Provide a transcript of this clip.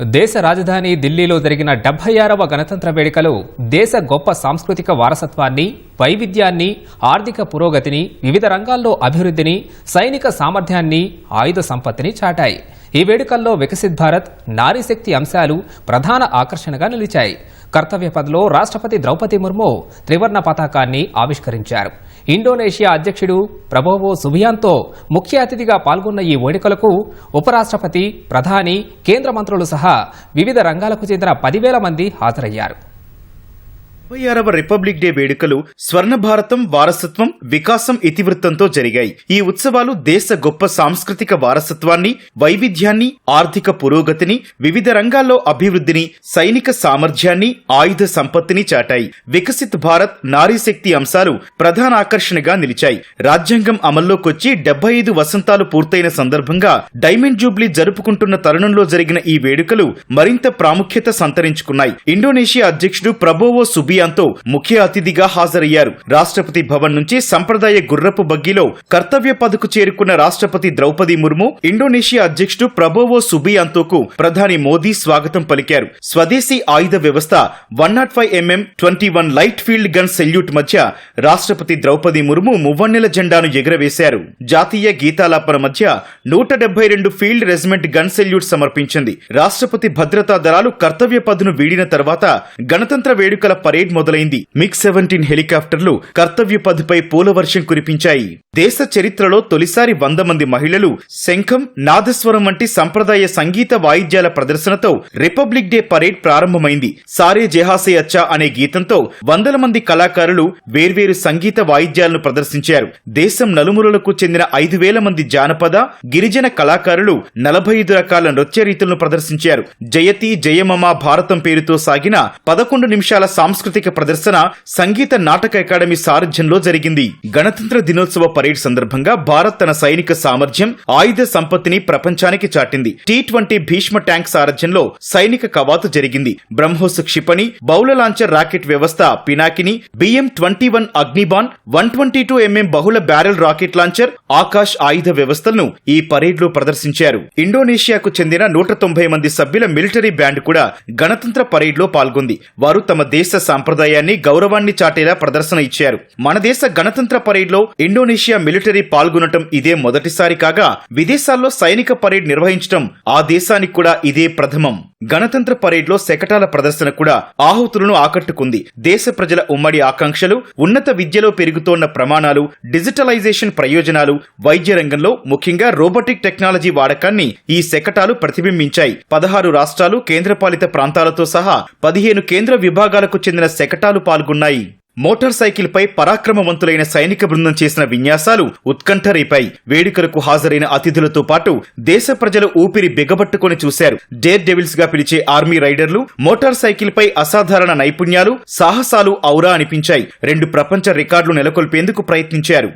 దేశ రాజధాని ఢిల్లీలో జరిగిన డెబ్బై ఆరవ గణతంత్ర వేడుకలు దేశ గొప్ప సాంస్కృతిక వారసత్వాన్ని వైవిధ్యాన్ని ఆర్థిక పురోగతిని వివిధ రంగాల్లో అభివృద్ధిని సైనిక సామర్థ్యాన్ని ఆయుధ సంపత్తిని చాటాయి. ఈ వేడుకల్లో వికసిత్ భారత్ నారీశక్తి అంశాలు ప్రధాన ఆకర్షణగా నిలిచాయి. కర్తవ్యపథలో రాష్ట్రపతి ద్రౌపది ముర్ము త్రివర్ణ పతాకాన్ని ఆవిష్కరించారు. ఇండోనేషియా అధ్యక్షుడు ప్రభోవో సుభియాన్తో ముఖ్య అతిథిగా పాల్గొన్న ఈ వేడుకలకు ఉపరాష్ట్రపతి ప్రధాని కేంద్ర మంత్రులు సహా వివిధ రంగాలకు చెందిన పదివేల మంది హాజరయ్యారు. డెబ్బై ఆరవ రిపబ్లిక్ డే వేడుకలు స్వర్ణ భారతం వారసత్వం వికాసం ఇతివృత్తంతో జరిగాయి. ఈ ఉత్సవాలు దేశ గొప్ప సాంస్కృతిక వారసత్వాన్ని వైవిధ్యాన్ని ఆర్థిక పురోగతిని వివిధ రంగాల్లో అభివృద్ధిని సైనిక సామర్థ్యాన్ని ఆయుధ సంపత్తిని చాటాయి. వికసిత్ భారత్ నారీ శక్తి అంశాలు ప్రధాన ఆకర్షణగా నిలిచాయి. రాజ్యాంగం అమల్లోకొచ్చి డెబ్బై ఐదు వసంతాలు పూర్తయిన సందర్భంగా డైమండ్ జూబ్లీ జరుపుకుంటున్న తరుణంలో జరిగిన ఈ వేడుకలు మరింత ప్రాముఖ్యత సంతరించుకున్నాయి. ఇండోనేషియా అధ్యక్షుడు ప్రభోవో సుబియాంతో ముఖ్య అతిథిగా హాజరయ్యారు. రాష్ట్రపతి భవన్ నుంచి సంప్రదాయ గుర్రపు బగ్గీలో కర్తవ్య పదకు చేరుకున్న రాష్ట్రపతి ద్రౌపది ముర్ము ఇండోనేషియా అధ్యక్షుడు ప్రభోవో సుబియాంతోకు ప్రధాని మోదీ స్వాగతం పలికారు. స్వదేశీ ఆయుధ వ్యవస్థ one not five MM twenty one light field gun salute మధ్య రాష్ట్రపతి ద్రౌపది ముర్ము మువ్వన్నెల జెండాను ఎగురవేశారు. జాతీయ గీతాలాపన మధ్య నూట డెబ్బై రెండు ఫీల్డ్ రెజిమెంట్ గన్ సెల్యూట్ సమర్పించింది. రాష్ట్రపతి భద్రతా దళాలు కర్తవ్య పదును వీడిన తర్వాత గణతంత్ర వేడుకల పరేడ్ మొదలైంది. మిగ్ సెవెంటీన్ హెలికాప్టర్లు కర్తవ్య పథుపై పూలవర్షం కురిపించాయి. దేశ చరిత్రలో తొలిసారి వంద మంది మహిళలు శంఖం నాదస్వరం వంటి సంప్రదాయ సంగీత వాయిద్యాల ప్రదర్శనతో రిపబ్లిక్ డే పరేడ్ ప్రారంభమైంది. సారే జెహాసే అచ్చా అనే గీతంతో వందల మంది కళాకారులు వేర్వేరు సంగీత వాయిద్యాలను ప్రదర్శించారు. దేశం నలుమూలలకు చెందిన ఐదు వేల మంది జానపద గిరిజన కళాకారులు నలభై ఐదు రకాల నృత్య రీతులను ప్రదర్శించారు. జయతి జయమమ భారతం పేరుతో సాగిన పదకొండు నిమిషాల సాంస్కృతిక ప్రదర్శన సంగీత నాటక అకాడమీ సారథ్యంలో జరిగింది. గణతంత్ర దినోత్సవ పరేడ్ సందర్భంగా భారత్ తన సైనిక సామర్థ్యం ఆయుధ సంపత్తిని ప్రపంచానికి చాటింది. టీ ట్వంటీ భీష్మ ట్యాంక్ సారథ్యంలో సైనిక కవాతు జరిగింది. బ్రహ్మోస్ క్షిపణి బౌల లాంచర్ రాకెట్ వ్యవస్థ Pinakini BM twenty one Agniban one twenty two MM బహుళ బ్యారెల్ రాకెట్ లాంచర్ ఆకాశ్ ఆయుధ వ్యవస్థలను ఈ పరేడ్లో ప్రదర్శించారు. ఇండోనేషియాకు చెందిన నూట తొంభై మంది సభ్యుల మిలిటరీ బ్యాండ్ కూడా గణతంత్ర పరేడ్లో పాల్గొంది. వారు తమ దేశ సాంప్రదాయాన్ని గౌరవాన్ని చాటేలా ప్రదర్శన ఇచ్చారు. మన దేశ గణతంత్ర పరేడ్లో ఇండోనేషియా మిలిటరీ పాల్గొనటం ఇదే మొదటిసారి కాగా విదేశాల్లో సైనిక పరేడ్ నిర్వహించడం ఆ దేశానికి కూడా ఇదే ప్రథమం. గణతంత్ర పరేడ్లో శకటాల ప్రదర్శన కూడా ఆహుతులను ఆకట్టుకుంది. దేశ ప్రజల ఉమ్మడి ఆకాంక్షలు ఉన్నత విద్యలో పెరుగుతోన్న ప్రమాణాలు డిజిటలైజేషన్ ప్రయోజనాలు వైద్య రంగంలో ముఖ్యంగా రోబోటిక్ టెక్నాలజీ వాడకాన్ని ఈ శకటాలు ప్రతిబింబించాయి. పదహారు రాష్ట్రాలు కేంద్రపాలిత ప్రాంతాలతో సహా పదిహేను కేంద్ర విభాగాలకు చెందిన శకటాలు పాల్గొన్నాయి. మోటార్ సైకిల్పై పరాక్రమవంతులైన సైనిక బృందం చేసిన విన్యాసాలు ఉత్కంఠ రేపాయి వేడుకలకు హాజరైన అతిథులతో పాటు దేశ ప్రజలు ఊపిరి బిగబట్టుకుని చూశారు. డేర్ డెవిల్స్గా పిలిచే ఆర్మీ రైడర్లు మోటార్ సైకిల్పై అసాధారణ నైపుణ్యాలు సాహసాలు ఔరా అనిపించాయి. రెండు ప్రపంచ రికార్డులు నెలకొల్పేందుకు ప్రయత్నించారు.